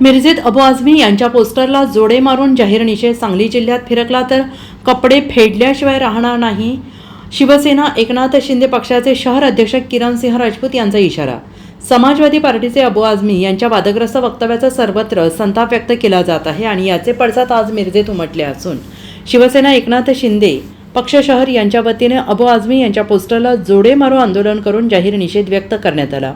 मिरजेत अबू आझमी यांच्या पोस्टरला जोडे मारून जाहीर निषेध सांगली जिल्ह्यात फिरकला तर कपडे फेडल्याशिवाय राहणार नाही. शिवसेना एकनाथ शिंदे पक्षाचे शहर अध्यक्ष किरण सिंह राजपूत यांचा इशारा. समाजवादी पार्टीचे अबू आझमी यांच्या वादग्रस्त वक्तव्याचा सर्वत्र संताप व्यक्त केला जात आहे आणि याचे पडसाद आज मिरजेत उमटले असून शिवसेना एकनाथ शिंदे पक्ष शहर यांच्या वतीने अबू आझमी यांच्या पोस्टरला जोडे मारो आंदोलन करून जाहीर निषेध व्यक्त करण्यात आला.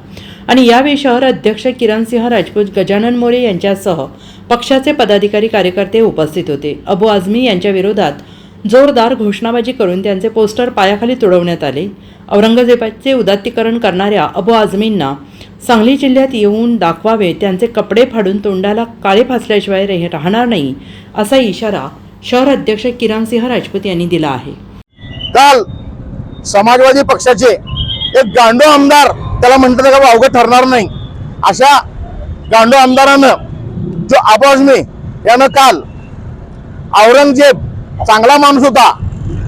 आणि यावेळी शहर अध्यक्ष किरणसिंह राजपूत गजानन मोरे यांच्यासह पक्षाचे पदाधिकारी कार्यकर्ते उपस्थित होते. अबू आझमी यांच्या विरोधात जोरदार घोषणाबाजी करून त्यांचे पोस्टर पायाखाली तुडवण्यात आले. औरंगजेबाचे उदात्तीकरण करणाऱ्या अबू आझमींना सांगली जिल्ह्यात येऊन दाखवावे त्यांचे कपडे फाडून तोंडाला काळे फासल्याशिवाय राहणार नाही असा इशारा शहर अध्यक्ष किरणसिंह राजपूत यांनी दिला आहे. काल समाजवादी पक्षाचे एक गांडो आमदार त्याला म्हणतात का अवघड ठरणार नाही. अशा गांडो आमदारानं जो आबाजने यानं काल औरंगजेब चांगला माणूस होता.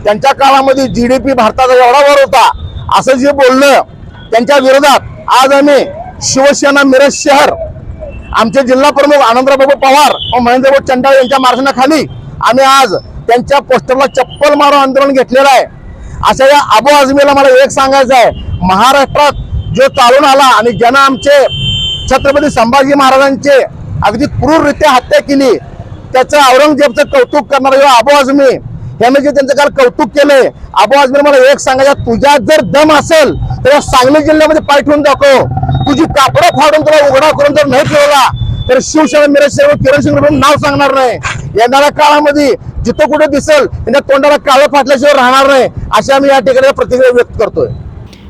त्यांच्या काळामध्ये जी डी पी भारताचा एवढा वर होता. असं जे बोलणं त्यांच्या विरोधात आज आम्ही शिवसेना मिरज शहर आमचे जिल्हा प्रमुख आनंदराबाबू पवार व महेंद्रभाऊ चंडाळ यांच्या मार्गनाखाली आम्ही आज त्यांच्या पोस्टरला चप्पल मारून आंदोलन घेतलेलं आहे. अशा या अबू आजमीला मला एक सांगायचं आहे. महाराष्ट्रात जो चालून आला आणि ज्यानं आमचे छत्रपती संभाजी महाराजांचे अगदी क्रूररित्या हत्या केली त्याचं औरंगजेबचं कौतुक करणारा जो आबो आझमी यानं जे त्यांचं काल कौतुक केलंय आबो आझमी मला एक सांगायचं तुझ्यात जर दम असेल तर या सांगली जिल्ह्यामध्ये पाय ठेवून दाखव. तुझी कापडं फाडून तुला उघडा करून जर नाही ठेवला तर शिवसेना मिरज सेवक किरण सिंग नाव सांगणार नाही. येणाऱ्या काळामध्ये जिथं कुठे दिसेल त्यांच्या तोंडाला काळं फाटल्याशिवाय राहणार नाही अशी आम्ही या ठिकाणी प्रतिक्रिया व्यक्त करतोय.